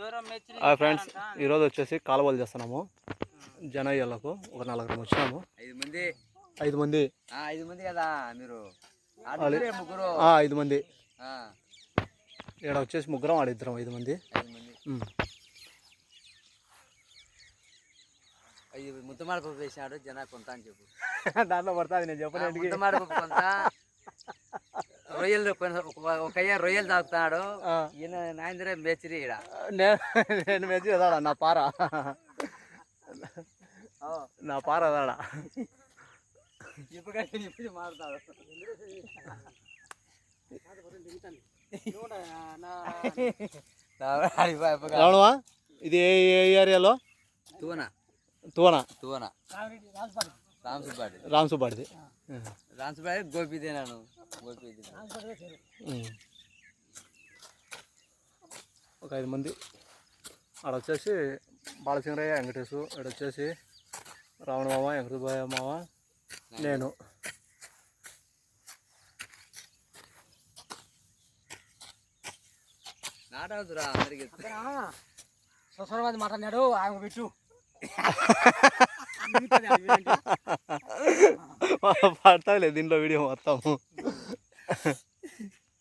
Friends ఈరోజు వచ్చేసి కాలువలు చేస్తున్నాము. జనయ్యలకు ఒక నలుగురు వచ్చినాము. ఐదు మంది. ఐదు మంది. ఆ, ఐదు మంది కదా మీరు. ఐదు మంది. ఆ, ఇక్కడ వచ్చేసి ముగ్గురం ఆడిద్దరం ఐదు మంది. ఐదు మంది. ఉమ్. ఐదు ముద్దమాడ పప్పు వేసినాడు జనా కొంత అని చెప్పు. దాంట్లో పడుతుంది నేను పప్పు కొంత. రొయ్యలు ఒక- అయ్య రొయ్యలు తాగుతున్నాడు ఈయన నాయంద్రే బేచిరి ఈడ. నేను నేను మెచ్చి అదాడా నా పార. నా పార అదాడా ఇప్పుడు మారుతాడు ఇది ఏ ఏరియాలో? తూన తువన. తూన రామసుబ్బాడి రామసుబాడిది రామసుబ్బాడి గోపీదే నేను. గోపీది. ఒక ఐదు మంది ఆడ వచ్చేసి బాలసింగరయ్య వెంకటేశు ఇక్కడ వచ్చేసి రావణ మామ వెంకటబాయ మామ నేను. నాటవుతురా అందరికి. సొసరవాది మాట్లాడినాడు ఆయన పెట్టు. పడతాలే దీంట్లో వీడియో మొత్తం